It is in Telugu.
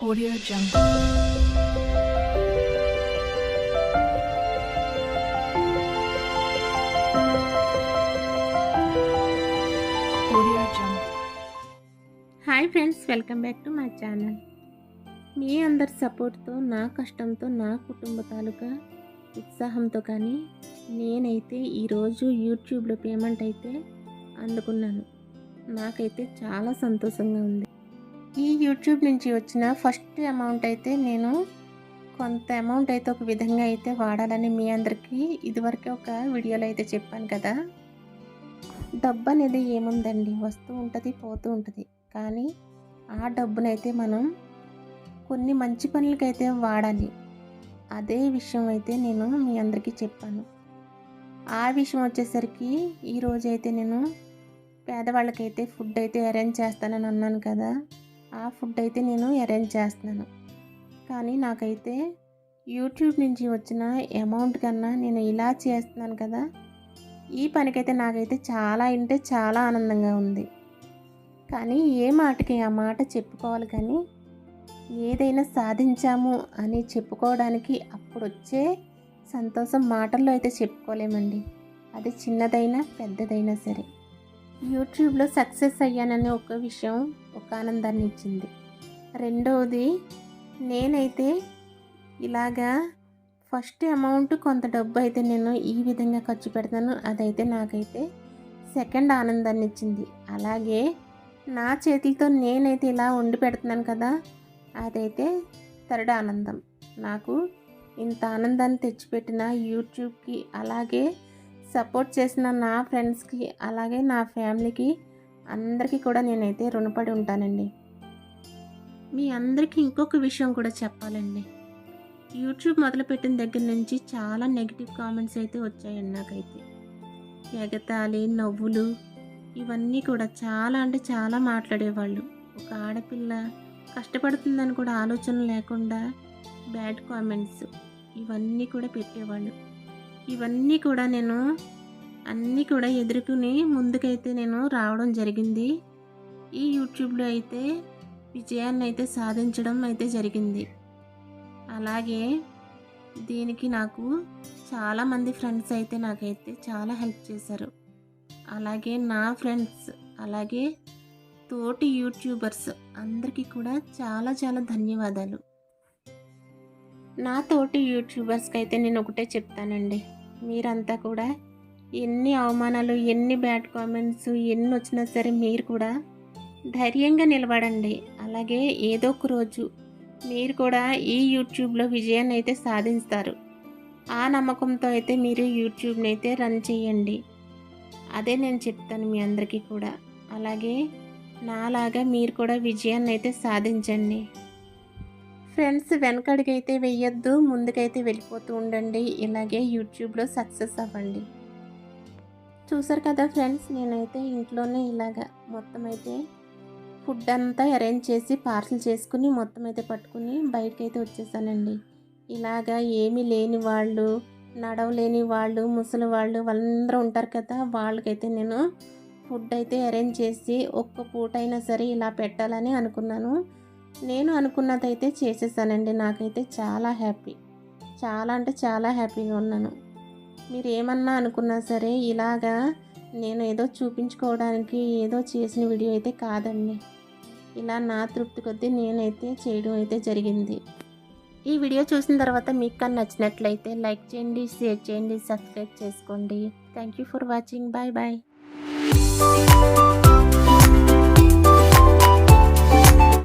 Audio Jungle. Audio Jungle. Hi friends welcome back to my channel మీ అందరి సపోర్ట్తో నా కష్టంతో నా కుటుంబ తాలూకా ఉత్సాహంతో కానీ నేనైతే ఈరోజు యూట్యూబ్లో పేమెంట్ అయితే అందుకున్నాను నాకైతే చాలా సంతోషంగా ఉంది ఈ యూట్యూబ్ నుంచి వచ్చిన ఫస్ట్ అమౌంట్ అయితే నేను కొంత అమౌంట్ అయితే ఒక విధంగా అయితే వాడాలని మీ అందరికీ ఇదివరకే ఒక వీడియోలో అయితే చెప్పాను కదా. డబ్బు అనేది ఏముందండి? వస్తూ ఉంటుంది పోతూ ఉంటుంది. కానీ ఆ డబ్బునైతే మనం కొన్ని మంచి పనులకైతే వాడాలి. అదే విషయం అయితే నేను మీ అందరికీ చెప్పాను. ఆ విషయం వచ్చేసరికి ఈరోజు అయితే నేను పేదవాళ్ళకైతే ఫుడ్ అయితే అరేంజ్ చేస్తానని అన్నాను కదా. ఆ ఫుడ్ అయితే నేను అరేంజ్ చేస్తున్నాను. కానీ నాకైతే యూట్యూబ్ నుంచి వచ్చిన అమౌంట్ కన్నా నేను ఇలా చేస్తున్నాను కదా ఈ పనికైతే నాకైతే చాలా అంటే చాలా ఆనందంగా ఉంది. కానీ ఏ మాటకి ఆ మాట చెప్పుకోవాలి కానీ ఏదైనా సాధించాము అని చెప్పుకోవడానికి అప్పుడు వచ్చే సంతోషం మాటల్లో అయితే చెప్పుకోలేమండి. అది చిన్నదైనా పెద్దదైనా సరే. యూట్యూబ్లో సక్సెస్ అయ్యాననే ఒక విషయం ఒక ఆనందాన్ని ఇచ్చింది. రెండవది నేనైతే ఇలాగా ఫస్ట్ అమౌంట్ కొంత డబ్బు అయితే నేను ఈ విధంగా ఖర్చు పెడతాను అదైతే నాకైతే సెకండ్ ఆనందాన్ని ఇచ్చింది. అలాగే నా చేతులతో నేనైతే ఇలా వండి పెడుతున్నాను కదా అదైతే థర్డ్ ఆనందం. నాకు ఇంత ఆనందాన్ని తెచ్చిపెట్టిన యూట్యూబ్కి అలాగే సపోర్ట్ చేసిన నా ఫ్రెండ్స్కి అలాగే నా ఫ్యామిలీకి అందరికీ కూడా నేనైతే రుణపడి ఉంటానండి. మీ అందరికీ ఇంకొక విషయం కూడా చెప్పాలండి. యూట్యూబ్ మొదలుపెట్టిన దగ్గర నుంచి చాలా నెగిటివ్ కామెంట్స్ అయితే వచ్చాయండి నాకైతే. ఎగతాళి నవ్వులు ఇవన్నీ కూడా చాలా అంటే చాలా మాట్లాడేవాళ్ళు. ఒక ఆడపిల్ల కష్టపడుతుందని కూడా ఆలోచన లేకుండా బ్యాడ్ కామెంట్స్ ఇవన్నీ కూడా పెట్టేవాళ్ళు. ఇవన్నీ కూడా నేను అన్నీ కూడా ఎదుర్కొని ముందుకైతే నేను రావడం జరిగింది. ఈ యూట్యూబ్లో అయితే విజయాన్ని అయితే సాధించడం అయితే జరిగింది. అలాగే దీనికి నాకు చాలామంది ఫ్రెండ్స్ అయితే నాకైతే చాలా హెల్ప్ చేశారు. అలాగే నా ఫ్రెండ్స్ అలాగే తోటి యూట్యూబర్స్ అందరికీ కూడా చాలా చాలా ధన్యవాదాలు. నా తోటి యూట్యూబర్స్కి అయితే నేను ఒకటే చెప్తానండి. మీరంతా కూడా ఎన్ని అవమానాలు ఎన్ని బ్యాడ్ కామెంట్స్ ఎన్ని వచ్చినా సరే మీరు కూడా ధైర్యంగా నిలబడండి. అలాగే ఏదో ఒక రోజు మీరు కూడా ఈ యూట్యూబ్లో విజయాన్ని అయితే సాధిస్తారు. ఆ నమ్మకంతో అయితే మీరు యూట్యూబ్ని అయితే రన్ చేయండి అదే నేను చెప్తాను మీ అందరికీ కూడా. అలాగే నాలాగా మీరు కూడా విజయాన్ని అయితే సాధించండి. ఫ్రెండ్స్ వెనకడికైతే వెయ్యొద్దు ముందుకైతే వెళ్ళిపోతూ ఉండండి. ఇలాగే యూట్యూబ్లో సక్సెస్ అవ్వండి. చూసారు కదా ఫ్రెండ్స్ నేనైతే ఇంట్లోనే ఇలాగా మొత్తం అయితే ఫుడ్ అంతా అరేంజ్ చేసి పార్సల్ చేసుకుని మొత్తం అయితే పట్టుకుని బయటకైతే వచ్చేసానండి. ఇలాగా ఏమీ లేని వాళ్ళు నడవలేని వాళ్ళు ముసలి వాళ్ళు వాళ్ళందరూ ఉంటారు కదా వాళ్ళకైతే నేను ఫుడ్ అయితే అరేంజ్ చేసి ఒక్క పూట అయినా సరే ఇలా పెట్టాలని అనుకున్నాను. నేను అనుకున్నదైతే చేసేసానండి. నాకైతే చాలా హ్యాపీ. చాలా అంటే చాలా హ్యాపీగా ఉన్నాను. మీరు ఏమన్నా అనుకున్నా సరే ఇలాగా నేను ఏదో చూపించుకోవడానికి ఏదో చేసిన వీడియో అయితే కాదండి. ఇలా నా తృప్తి కొద్దీ నేనైతే చేయడం అయితే జరిగింది. ఈ వీడియో చూసిన తర్వాత మీకు కానీ నచ్చినట్లయితే లైక్ చేయండి షేర్ చేయండి సబ్స్క్రైబ్ చేసుకోండి. Thank you for watching. Bye bye.